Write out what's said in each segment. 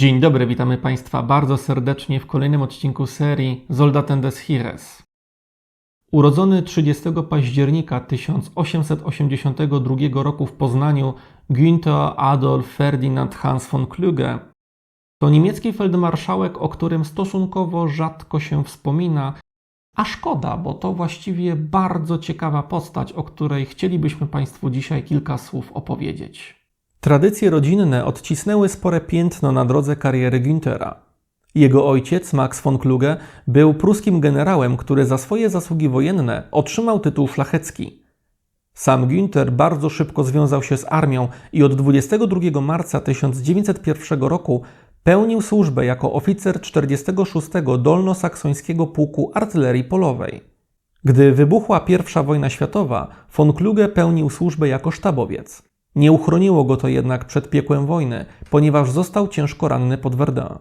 Dzień dobry, witamy Państwa bardzo serdecznie w kolejnym odcinku serii Soldaten des Heeres. Urodzony 30 października 1882 roku w Poznaniu Günther Adolf Ferdinand Hans von Kluge to niemiecki feldmarszałek, o którym stosunkowo rzadko się wspomina, a szkoda, bo to właściwie bardzo ciekawa postać, o której chcielibyśmy Państwu dzisiaj kilka słów opowiedzieć. Tradycje rodzinne odcisnęły spore piętno na drodze kariery Günthera. Jego ojciec, Max von Kluge, był pruskim generałem, który za swoje zasługi wojenne otrzymał tytuł szlachecki. Sam Günther bardzo szybko związał się z armią i od 22 marca 1901 roku pełnił służbę jako oficer 46 Dolnosaksońskiego Pułku Artylerii Polowej. Gdy wybuchła I wojna światowa, von Kluge pełnił służbę jako sztabowiec. Nie uchroniło go to jednak przed piekłem wojny, ponieważ został ciężko ranny pod Verdun.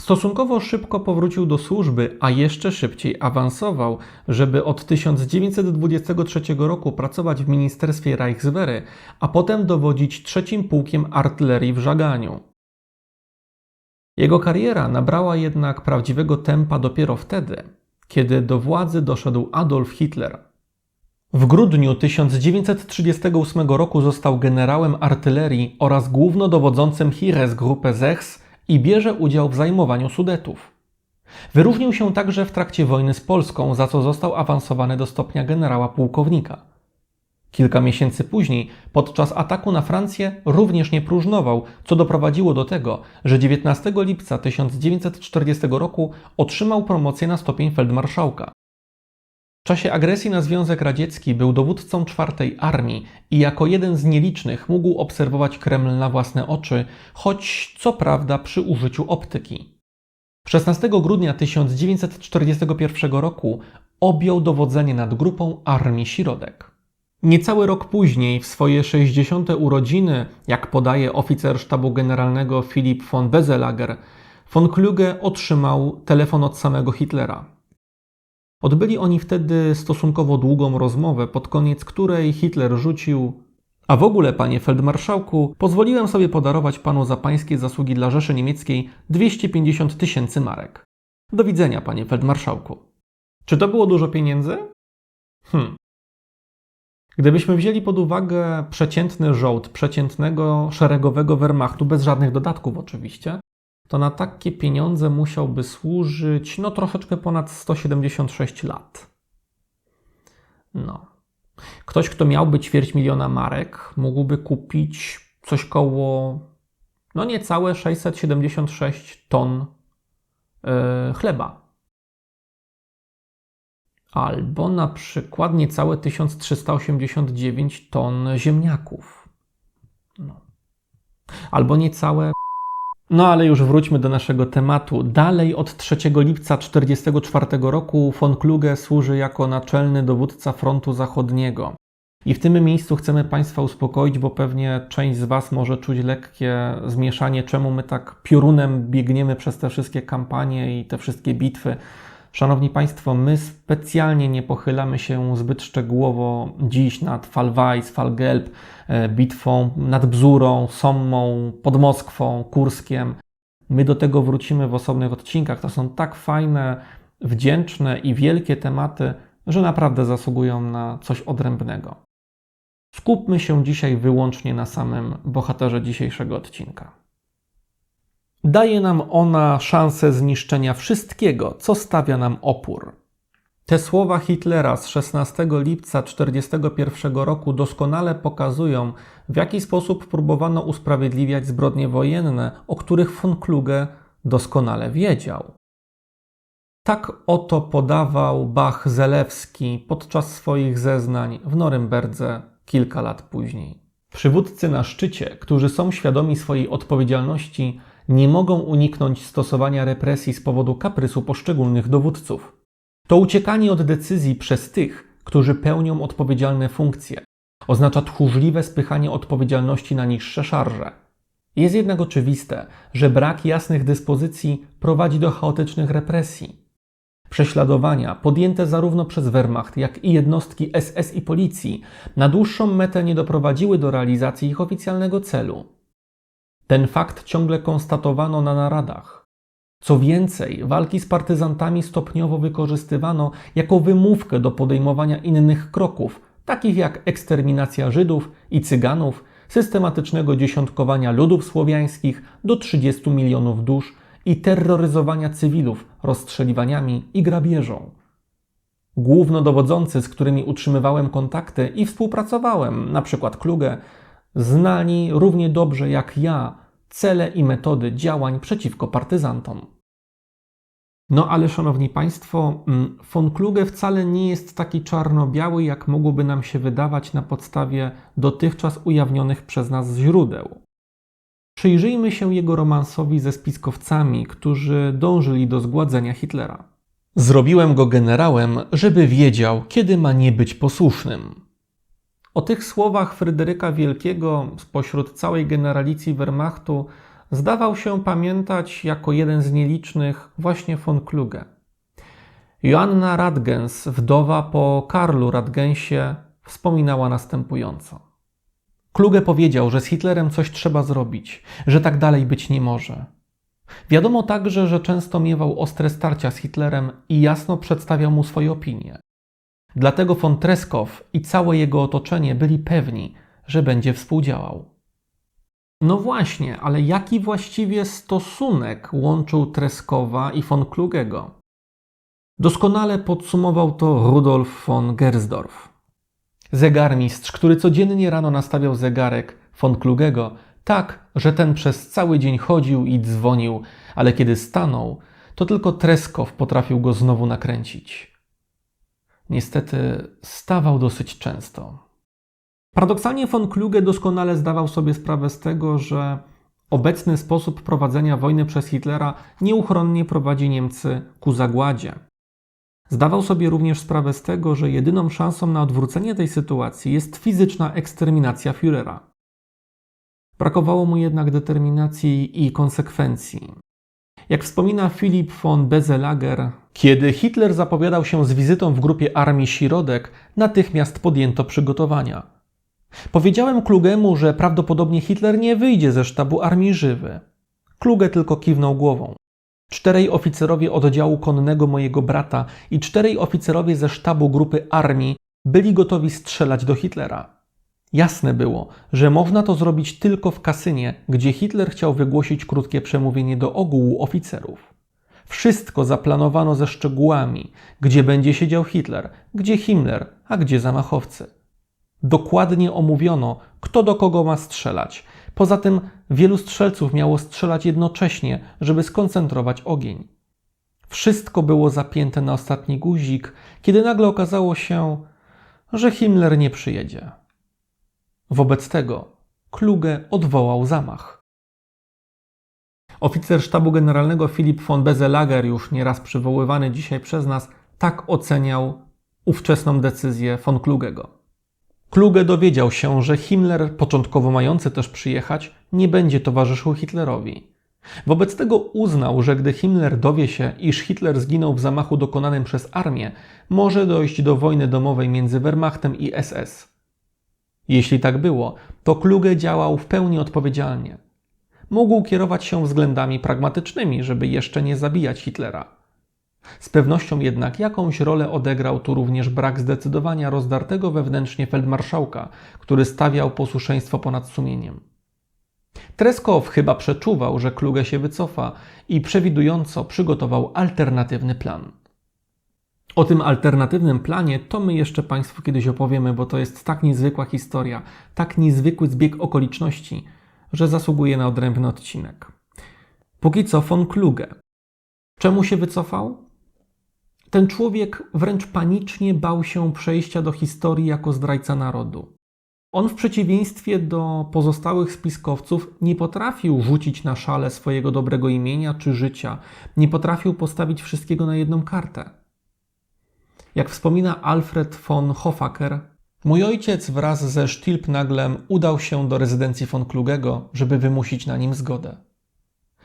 Stosunkowo szybko powrócił do służby, a jeszcze szybciej awansował, żeby od 1923 roku pracować w Ministerstwie Reichswehry, a potem dowodzić trzecim pułkiem artylerii w Żaganiu. Jego kariera nabrała jednak prawdziwego tempa dopiero wtedy, kiedy do władzy doszedł Adolf Hitler. W grudniu 1938 roku został generałem artylerii oraz głównodowodzącym Heeresgruppe 6 i bierze udział w zajmowaniu Sudetów. Wyróżnił się także w trakcie wojny z Polską, za co został awansowany do stopnia generała pułkownika. Kilka miesięcy później, podczas ataku na Francję, również nie próżnował, co doprowadziło do tego, że 19 lipca 1940 roku otrzymał promocję na stopień feldmarszałka. W czasie agresji na Związek Radziecki był dowódcą czwartej armii i jako jeden z nielicznych mógł obserwować Kreml na własne oczy, choć co prawda przy użyciu optyki. 16 grudnia 1941 roku objął dowodzenie nad grupą Armii Środek. Niecały rok później, w swoje 60. urodziny, jak podaje oficer sztabu generalnego Philipp von Weselager, von Kluge otrzymał telefon od samego Hitlera. Odbyli oni wtedy stosunkowo długą rozmowę, pod koniec której Hitler rzucił: A w ogóle, panie feldmarszałku, pozwoliłem sobie podarować panu za pańskie zasługi dla Rzeszy Niemieckiej 250 tysięcy marek. Do widzenia, panie feldmarszałku. Czy to było dużo pieniędzy? Hm. Gdybyśmy wzięli pod uwagę przeciętny żołd przeciętnego szeregowego Wehrmachtu, bez żadnych dodatków oczywiście, to na takie pieniądze musiałby służyć no troszeczkę ponad 176 lat. No. Ktoś, kto miałby ćwierć miliona marek, mógłby kupić coś koło no niecałe 676 ton yy, chleba. Albo na przykład niecałe 1389 ton ziemniaków. No. Albo niecałe no ale już wróćmy do naszego tematu. Dalej od 3 lipca 1944 roku von Kluge służy jako naczelny dowódca frontu zachodniego. I w tym miejscu chcemy Państwa uspokoić, bo pewnie część z Was może czuć lekkie zmieszanie, czemu my tak piorunem biegniemy przez te wszystkie kampanie i te wszystkie bitwy. Szanowni Państwo, my specjalnie nie pochylamy się zbyt szczegółowo dziś nad Falwajs, Falgelb, e, bitwą nad Bzurą, Sommą, pod Moskwą, Kurskiem. My do tego wrócimy w osobnych odcinkach. To są tak fajne, wdzięczne i wielkie tematy, że naprawdę zasługują na coś odrębnego. Skupmy się dzisiaj wyłącznie na samym bohaterze dzisiejszego odcinka. Daje nam ona szansę zniszczenia wszystkiego, co stawia nam opór. Te słowa Hitlera z 16 lipca 1941 roku doskonale pokazują, w jaki sposób próbowano usprawiedliwiać zbrodnie wojenne, o których von Kluge doskonale wiedział. Tak oto podawał Bach Zelewski podczas swoich zeznań w Norymberdze kilka lat później. Przywódcy na szczycie, którzy są świadomi swojej odpowiedzialności, nie mogą uniknąć stosowania represji z powodu kaprysu poszczególnych dowódców. To uciekanie od decyzji przez tych, którzy pełnią odpowiedzialne funkcje. Oznacza tchórzliwe spychanie odpowiedzialności na niższe szarże. Jest jednak oczywiste, że brak jasnych dyspozycji prowadzi do chaotycznych represji. Prześladowania podjęte zarówno przez Wehrmacht, jak i jednostki SS i policji na dłuższą metę nie doprowadziły do realizacji ich oficjalnego celu. Ten fakt ciągle konstatowano na naradach. Co więcej, walki z partyzantami stopniowo wykorzystywano jako wymówkę do podejmowania innych kroków, takich jak eksterminacja Żydów i Cyganów, systematycznego dziesiątkowania ludów słowiańskich do 30 milionów dusz i terroryzowania cywilów rozstrzeliwaniami i grabieżą. Głównodowodzący, z którymi utrzymywałem kontakty i współpracowałem, przykład Kluge, znali równie dobrze jak ja cele i metody działań przeciwko partyzantom. No ale szanowni państwo, mm, von Kluge wcale nie jest taki czarno-biały, jak mogłoby nam się wydawać na podstawie dotychczas ujawnionych przez nas źródeł. Przyjrzyjmy się jego romansowi ze spiskowcami, którzy dążyli do zgładzenia Hitlera. Zrobiłem go generałem, żeby wiedział, kiedy ma nie być posłusznym. O tych słowach Fryderyka Wielkiego spośród całej generalicji Wehrmachtu zdawał się pamiętać jako jeden z nielicznych właśnie von Kluge. Joanna Radgens, wdowa po Karlu Radgensie, wspominała następująco. Kluge powiedział, że z Hitlerem coś trzeba zrobić, że tak dalej być nie może. Wiadomo także, że często miewał ostre starcia z Hitlerem i jasno przedstawiał mu swoje opinie. Dlatego von Treskow i całe jego otoczenie byli pewni, że będzie współdziałał. No właśnie, ale jaki właściwie stosunek łączył Treskowa i von Klugego? Doskonale podsumował to Rudolf von Gersdorf. Zegarmistrz, który codziennie rano nastawiał zegarek von Klugego tak, że ten przez cały dzień chodził i dzwonił, ale kiedy stanął, to tylko Treskow potrafił go znowu nakręcić niestety stawał dosyć często. Paradoksalnie von Kluge doskonale zdawał sobie sprawę z tego, że obecny sposób prowadzenia wojny przez Hitlera nieuchronnie prowadzi Niemcy ku zagładzie. Zdawał sobie również sprawę z tego, że jedyną szansą na odwrócenie tej sytuacji jest fizyczna eksterminacja Führera. Brakowało mu jednak determinacji i konsekwencji. Jak wspomina Philipp von Bezelager, kiedy Hitler zapowiadał się z wizytą w grupie armii Środek, natychmiast podjęto przygotowania. Powiedziałem Klugemu, że prawdopodobnie Hitler nie wyjdzie ze sztabu armii żywy. Kluge tylko kiwnął głową. Czterej oficerowie oddziału konnego mojego brata i czterej oficerowie ze sztabu grupy armii byli gotowi strzelać do Hitlera. Jasne było, że można to zrobić tylko w kasynie, gdzie Hitler chciał wygłosić krótkie przemówienie do ogółu oficerów. Wszystko zaplanowano ze szczegółami, gdzie będzie siedział Hitler, gdzie Himmler, a gdzie zamachowcy. Dokładnie omówiono, kto do kogo ma strzelać. Poza tym wielu strzelców miało strzelać jednocześnie, żeby skoncentrować ogień. Wszystko było zapięte na ostatni guzik, kiedy nagle okazało się, że Himmler nie przyjedzie. Wobec tego Kluge odwołał zamach. Oficer sztabu generalnego Filip von Bezelager, już nieraz przywoływany dzisiaj przez nas, tak oceniał ówczesną decyzję von Klugego. Kluge dowiedział się, że Himmler, początkowo mający też przyjechać, nie będzie towarzyszył Hitlerowi. Wobec tego uznał, że gdy Himmler dowie się, iż Hitler zginął w zamachu dokonanym przez armię, może dojść do wojny domowej między Wehrmachtem i SS. Jeśli tak było, to Kluge działał w pełni odpowiedzialnie. Mógł kierować się względami pragmatycznymi, żeby jeszcze nie zabijać Hitlera. Z pewnością jednak jakąś rolę odegrał tu również brak zdecydowania rozdartego wewnętrznie feldmarszałka, który stawiał posłuszeństwo ponad sumieniem. Treskow chyba przeczuwał, że Kluge się wycofa i przewidująco przygotował alternatywny plan. O tym alternatywnym planie to my jeszcze Państwu kiedyś opowiemy, bo to jest tak niezwykła historia, tak niezwykły zbieg okoliczności, że zasługuje na odrębny odcinek. Póki co von Kluge. Czemu się wycofał? Ten człowiek wręcz panicznie bał się przejścia do historii jako zdrajca narodu. On w przeciwieństwie do pozostałych spiskowców nie potrafił rzucić na szale swojego dobrego imienia czy życia, nie potrafił postawić wszystkiego na jedną kartę. Jak wspomina Alfred von Hoffacker, mój ojciec wraz ze Stilpnaglem udał się do rezydencji von Klugego, żeby wymusić na nim zgodę.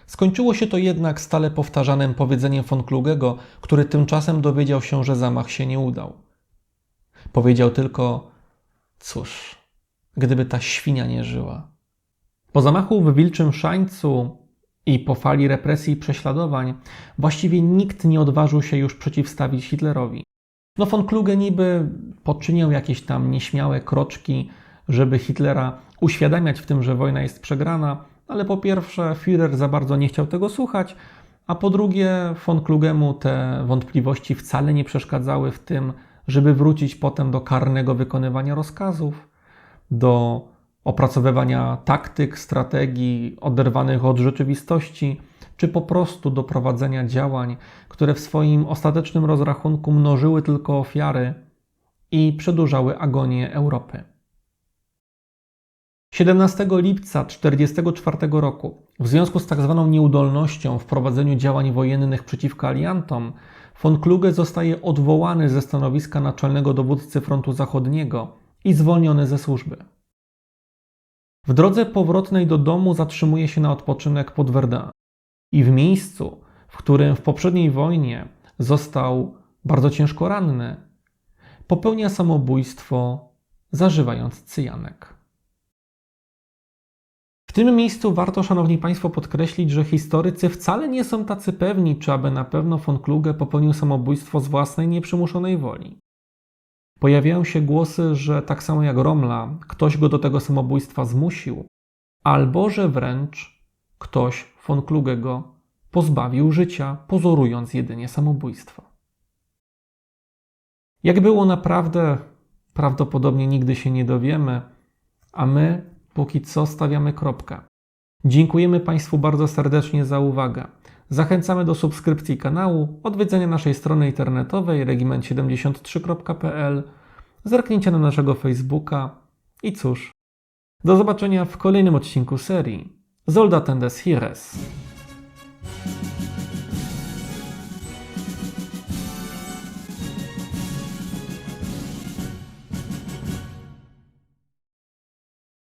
Skończyło się to jednak stale powtarzanym powiedzeniem von Klugego, który tymczasem dowiedział się, że zamach się nie udał. Powiedział tylko: Cóż, gdyby ta świnia nie żyła. Po zamachu w Wilczym Szańcu i po fali represji i prześladowań właściwie nikt nie odważył się już przeciwstawić Hitlerowi. No von Kluge niby poczyniał jakieś tam nieśmiałe kroczki, żeby Hitlera uświadamiać w tym, że wojna jest przegrana, ale po pierwsze Führer za bardzo nie chciał tego słuchać, a po drugie von Klugemu te wątpliwości wcale nie przeszkadzały w tym, żeby wrócić potem do karnego wykonywania rozkazów, do opracowywania taktyk, strategii oderwanych od rzeczywistości, czy po prostu do prowadzenia działań, które w swoim ostatecznym rozrachunku mnożyły tylko ofiary i przedłużały agonię Europy. 17 lipca 1944 roku, w związku z tzw. nieudolnością w prowadzeniu działań wojennych przeciwko aliantom, von Kluge zostaje odwołany ze stanowiska naczelnego dowódcy frontu zachodniego i zwolniony ze służby. W drodze powrotnej do domu zatrzymuje się na odpoczynek pod Verdun i w miejscu, w którym w poprzedniej wojnie został bardzo ciężko ranny, popełnia samobójstwo, zażywając cyjanek. W tym miejscu warto, Szanowni Państwo, podkreślić, że historycy wcale nie są tacy pewni, czy aby na pewno von Kluge popełnił samobójstwo z własnej nieprzymuszonej woli. Pojawiają się głosy, że tak samo jak Romla, ktoś go do tego samobójstwa zmusił, albo że wręcz ktoś von Kluge go pozbawił życia, pozorując jedynie samobójstwo. Jak było naprawdę, prawdopodobnie nigdy się nie dowiemy, a my póki co stawiamy kropkę. Dziękujemy Państwu bardzo serdecznie za uwagę. Zachęcamy do subskrypcji kanału, odwiedzenia naszej strony internetowej regiment73.pl, zerknięcia na naszego Facebooka i cóż, do zobaczenia w kolejnym odcinku serii Soldaten des Heeres.